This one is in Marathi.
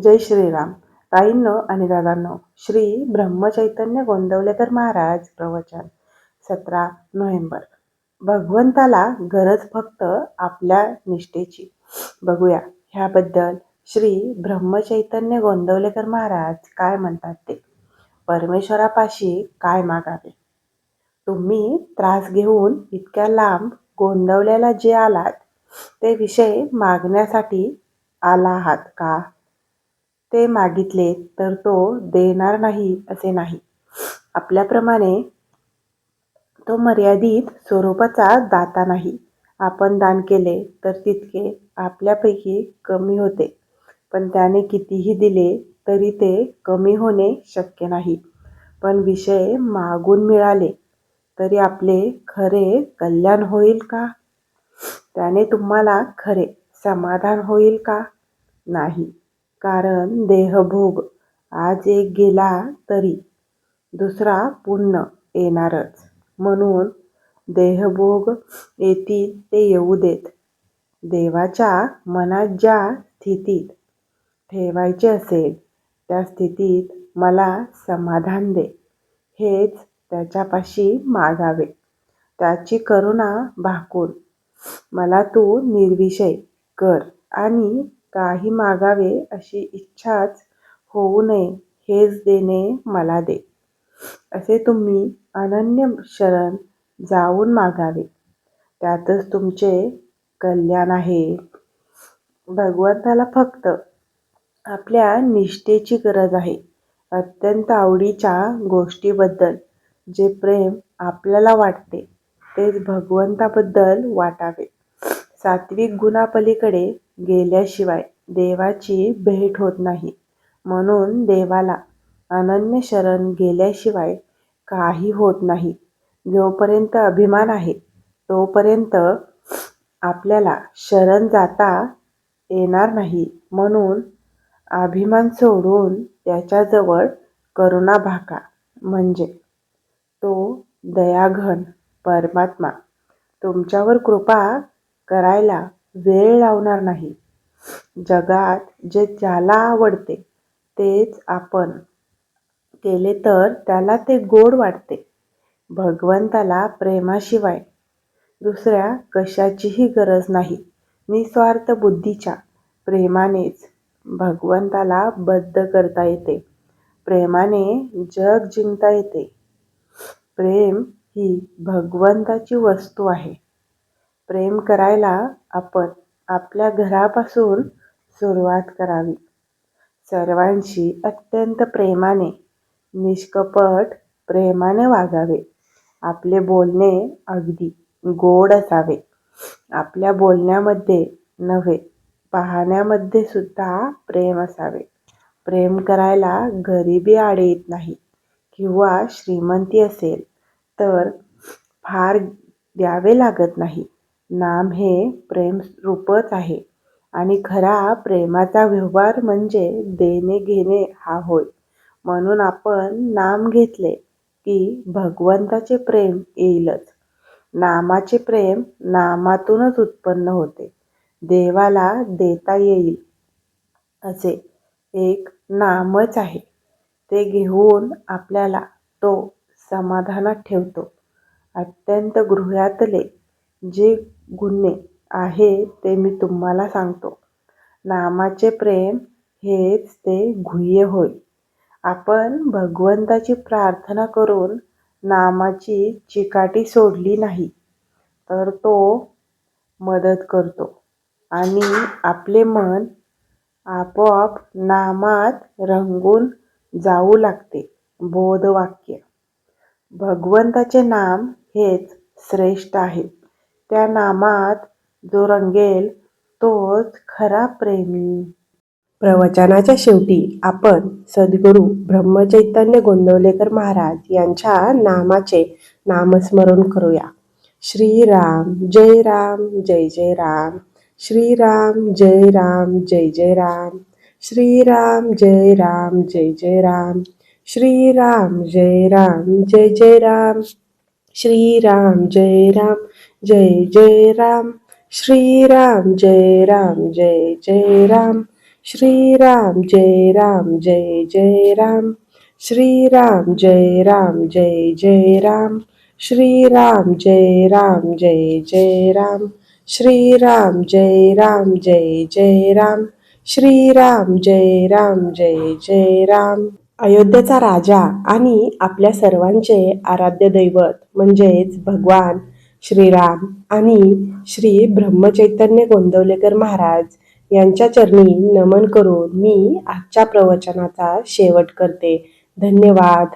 जय श्रीराम. ताईंनो आणि दादांनो श्री ब्रह्मचैतन्य गोंदवलेकर महाराज प्रवचन सतरा नोव्हेंबर. भगवंताला गरज फक्त आपल्या निष्ठेची. बघूया ह्याबद्दल श्री ब्रह्मचैतन्य गोंदवलेकर महाराज काय म्हणतात ते? परमेश्वरापाशी काय मागावे? तुम्ही त्रास घेऊन इतक्या लांब गोंदवल्याला जे आलात ते विषय मागण्यासाठी आला आहात का? ते मागितले तर तो देणार नाही असे नाही. आपल्याप्रमाणे तो मर्यादित स्वरूपाचा दाता नाही. आपण दान केले तर तितके आपल्यापैकी कमी होते. पण त्याने कितीही दिले तरी ते कमी होणे शक्य नाही. पण विषय मागून मिळाले तरी आपले खरे कल्याण होईल का? त्याने तुम्हाला खरे समाधान होईल का? नाही. कारण देहभोग आज एक गेला तरी दुसरा पुन्हा येणारच. म्हणून देहभोग येतील ते येऊ देत. देवाच्या मनात ज्या स्थितीत ठेवायचे असेल त्या स्थितीत मला समाधान दे. हेच त्याच्यापाशी मागावे. त्याची करुणा भाकून मला तू निर्विषय कर आणि काही मागावे अशी इच्छाच होऊ नये हेच देणे मला दे. असे तुम्ही अनन्य शरण जाऊन मागावे. त्यातच तुमचे कल्याण आहे. भगवंताला फक्त आपल्या निष्ठेची गरज आहे. अत्यंत आवडीच्या गोष्टीबद्दल जे प्रेम आपल्याला वाटते तेच भगवंताबद्दल वाटावे. सात्विक गुणापलीकडे गेल्याशिवाय देवाची भेट होत नाही. म्हणून देवाला अनन्य शरण गेल्याशिवाय काही होत नाही. जोपर्यंत अभिमान आहे तोपर्यंत आपल्याला शरण जाता येणार नाही. म्हणून अभिमान सोडून त्याच्याजवळ करुणा भाका. म्हणजे तो दयाघन परमात्मा. तुमच्यावर कृपा करायला वेळ लावणार नाही. जगात जे ज्याला आवडते तेच आपण केले तर त्याला ते गोड वाटते. भगवंताला प्रेमाशिवाय दुसऱ्या कशाचीही गरज नाही. निस्वार्थ बुद्धीच्या प्रेमानेच भगवंताला बद्ध करता येते. प्रेमाने जग जिंकता येते. प्रेम ही भगवंताची वस्तू आहे. प्रेम करायला आपण आपल्या घरापासून सुरुवात करावी. सर्वांशी अत्यंत प्रेमाने निष्कपट प्रेमाने वागावे. आपले बोलणे अगदी गोड असावे. आपल्या बोलण्यामध्ये नव्हे पाहण्यामध्ये सुद्धा प्रेम असावे. प्रेम करायला गरिबी आडे येत नाही किंवा श्रीमंती असेल तर फार द्यावे लागत नाही. नाम हे प्रेम रूपच आहे. आणि खरा प्रेमाचा व्यवहार म्हणजे देणे घेणे हा होय. म्हणून आपण नाम घेतले की भगवंताचे प्रेम येईलच. नामाचे प्रेम नामातूनच उत्पन्न होते. देवाला देता येईल असे एक नामच आहे. ते घेऊन आपल्याला तो समाधानात ठेवतो. अत्यंत गृहातले जे गुन्हे आहे ते मी तुम्हाला सांगतो. नामाचे प्रेम हेच ते गुह्य होय. आपण भगवंताची प्रार्थना करून नामाची चिकाटी सोडली नाही तर तो मदत करतो आणि आपले मन आपोआप नामात रंगून जाऊ लागते. बोधवाक्य. भगवंताचे नाम हेच श्रेष्ठ आहे. त्या नामात जो रंगेल तोच खरा प्रेमी. प्रवचनाच्या शेवटी आपण सद्गुरू ब्रह्मचैतन्य गोंदवलेकर महाराज यांच्या नामाचे नामस्मरण करूया. श्रीराम जय राम जय जय राम. श्रीराम जय राम जय जय राम. श्रीराम जय राम जय जय राम. श्रीराम जय राम जय जय राम. श्रीराम जय राम. जय जय राम श्रीराम जय राम जय जय राम श्रीराम जय राम जय जय राम श्रीराम जय राम जय जय राम श्रीराम जय राम जय जय राम श्रीराम जय राम जय जय राम श्रीराम जय राम जय जय राम अयोध्येचा राजा आणि आपल्या सर्वांचे आराध्य दैवत म्हणजेच भगवान श्रीराम आणि श्री ब्रह्मचैतन्य गोंदवलेकर महाराज यांच्या चरणी नमन करून मी आजच्या प्रवचनाचा शेवट करते. धन्यवाद.